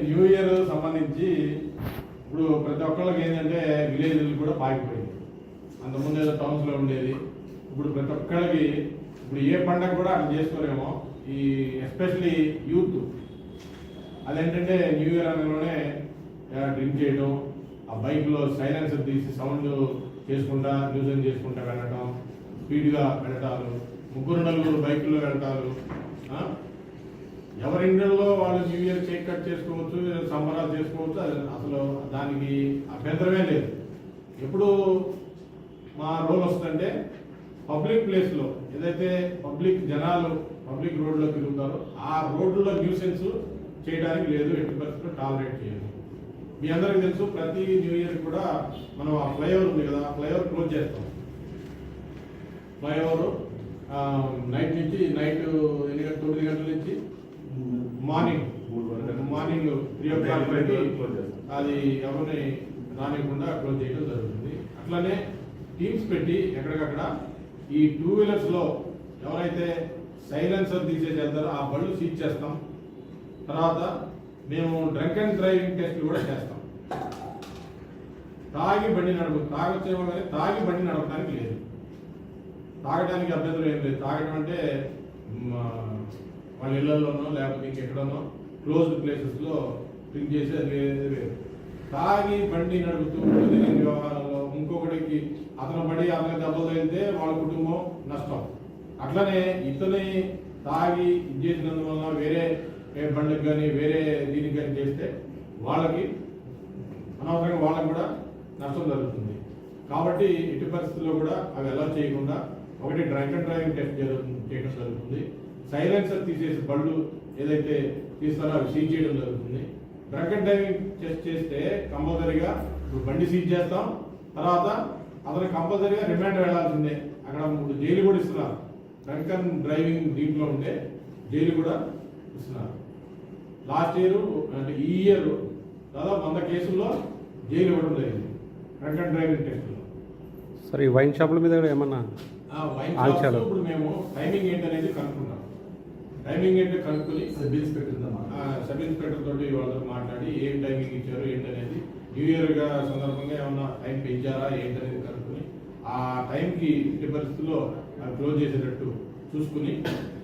New year సంబంధించి ఇప్పుడు ప్రతి ఒక్కళ్ళకి ఏంటంటే విలేజ్ కూడా పాకిపోయింది అంతకుముందు ఏదో టౌన్స్లో ఉండేది. ఇప్పుడు ప్రతి ఒక్కళ్ళకి ఇప్పుడు ఏ పండగ కూడా అట్లా చేసుకోలేమో. ఈ ఎస్పెషలీ యూత్ అదేంటంటే న్యూ ఇయర్ అనగానే డ్రింక్ చేయడం ఆ బైక్లో సైలెన్సర్ తీసి సౌండ్ చేసుకుంటా న్యూజన్ చేసుకుంటా వెళ్ళటం స్పీడ్గా వెళ్ళటాలు ముగ్గురు నలుగురు బైకుల్లో వెళ్ళటాలు ఎవరి ఇండ్లలో వాళ్ళు న్యూ ఇయర్ కేక్ కట్ చేసుకోవచ్చు సంబరాలు చేసుకోవచ్చు అది అసలు దానికి అభ్యంతరమే లేదు. ఎప్పుడు మా రోల్ వస్తుందంటే పబ్లిక్ ప్లేస్లో ఏదైతే పబ్లిక్ జనాలు పబ్లిక్ రోడ్లో తిరుగుతారో ఆ రోడ్లో న్యూసెన్స్ చేయడానికి లేదు ఎట్టి పరిస్థితుల్లో టాలరేట్ చేయదు మీ అందరికీ తెలుసు ప్రతి న్యూ ఇయర్ కూడా మనం ఆ ఫ్లైఓవర్ ఉంది కదా ఆ ఫ్లైఓవర్ క్లోజ్ చేస్తాం. ఫ్లైఓవర్ నైట్ నుంచి నైట్ ఎన్ని గంటల తొమ్మిది morning morning three o'clock అది ఎవరిని రానివ్వకుండా క్లోజ్ చేయడం జరుగుతుంది. అట్లనే టీమ్స్ పెట్టి ఎక్కడికక్కడ ఈ టూ వీలర్స్లో ఎవరైతే సైలెన్సర్ తీసేసి వెళ్తారో ఆ బళ్ళు సీజ్ చేస్తాం. తర్వాత మేము డ్రంక్ అండ్ డ్రైవింగ్ టెస్ట్ కూడా చేస్తాం. తాగి బండి నడుపు తాగొచ్చేమో కానీ తాగి బండి నడపడానికి లేదు. తాగడానికి అభ్యంతరం ఏం లేదు. తాగడం అంటే వాళ్ళ ఇళ్ళలోనో లేకపోతే ఇంకెక్కడనో క్లోజ్డ్ ప్లేసెస్లో డ్రింక్ చేసి అది వేరు తాగి బండి నడుపుతూ పొద్దున్న వ్యవహారంలో. ఇంకొకటికి అతను పడి అతనికి దెబ్బలు తగిలితే వాళ్ళ కుటుంబం నష్టం. అట్లనే ఇతని తాగి ఇది చేసినందువల్ల వేరే బండికి కానీ వేరే దీనికి కానీ చేస్తే వాళ్ళకి అనవసరంగా వాళ్ళకి కూడా నష్టం జరుగుతుంది. కాబట్టి ఎట్టి పరిస్థితుల్లో కూడా అవి ఎలా చేయకుండా ఒకటి డ్రంక్ అండ్ డ్రైవింగ్ టెస్ట్ జరుగుతుంది చేయడం జరుగుతుంది. సైలెన్సర్ తీసేసి బళ్ళు ఏదైతే తీస్తారో అవి సీజ్ చేయడం జరుగుతుంది. అండ్ డ్రైవింగ్ టెస్ట్ చేస్తే కంపల్సరీగా బండి సీజ్ చేస్తాం. తర్వాత అతను కంపల్సరీగా రిమాండ్ వెళ్ళాల్సిందే. అక్కడ ఇప్పుడు జైలు కూడా ఇస్తున్నారు. డ్రంక్ అండ్ డ్రైవింగ్ దీంట్లో ఉంటే జైలు కూడా ఇస్తున్నారు. లాస్ట్ ఇయర్ అంటే ఈ ఇయర్ దాదాపు వంద కేసుల్లో జైలు ఇవ్వడం జరిగింది. డ్రంక్ అండ్ డ్రైవింగ్ టెస్ట్లో. సార్ వైన్ షాపుల మీద ఏమన్నా ఇప్పుడు మేము టైమింగ్ ఏంటనేది కనుక్కుంటాం టైమింగ్ ఏంటో కనుక్కొని సబ్ ఇన్స్పెక్టర్ సబ్ ఇన్స్పెక్టర్ తోటి వాళ్ళతో మాట్లాడి ఏం టైమింగ్ ఇచ్చారు ఏంటనేది న్యూ ఇయర్గా సందర్భంగా ఏమన్నా టైం పెంచారా ఏంటనేది కనుక్కొని ఆ టైంకి ఎట్టి పరిస్థితుల్లో క్లోజ్ చేసేటట్టు చూసుకుని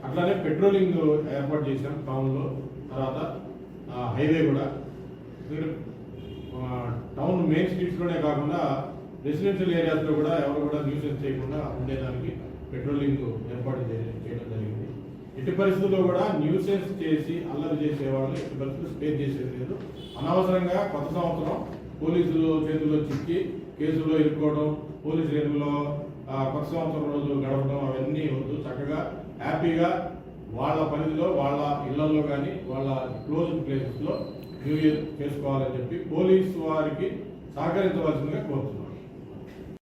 అట్లానే పెట్రోలింగ్ ఏర్పాటు చేశాం టౌన్లో తర్వాత హైవే కూడా. మీరు, టౌన్ మెయిన్ స్ట్రీట్స్లోనే కాకుండా రెసిడెన్షియల్ ఏరియాస్లో కూడా ఎవరు కూడా న్యూసెన్స్ చేయకుండా ఉండేదానికి పెట్రోలింగ్ ఏర్పాటు చేయడం జరిగింది. ఎట్టి పరిస్థితుల్లో కూడా న్యూసెన్స్ చేసి అల్లరి చేసేవాళ్ళు ఎట్టి పరిస్థితులు స్పేర్ చేసేది లేదు. అనవసరంగా కొత్త సంవత్సరం పోలీసులు చేతుల్లో చిక్కి కేసులో ఇరుక్కోవడం పోలీసు రేపులో కొత్త సంవత్సరం రోజు గడపడం అవన్నీ వద్దు. చక్కగా హ్యాపీగా వాళ్ళ పరిధిలో వాళ్ళ ఇళ్ళలో కానీ వాళ్ళ క్లోజ్ ప్లేసెస్లో న్యూ ఇయర్ చేసుకోవాలని చెప్పి పోలీసు వారికి సహకరించవలసిందిగా కోరుతున్నాను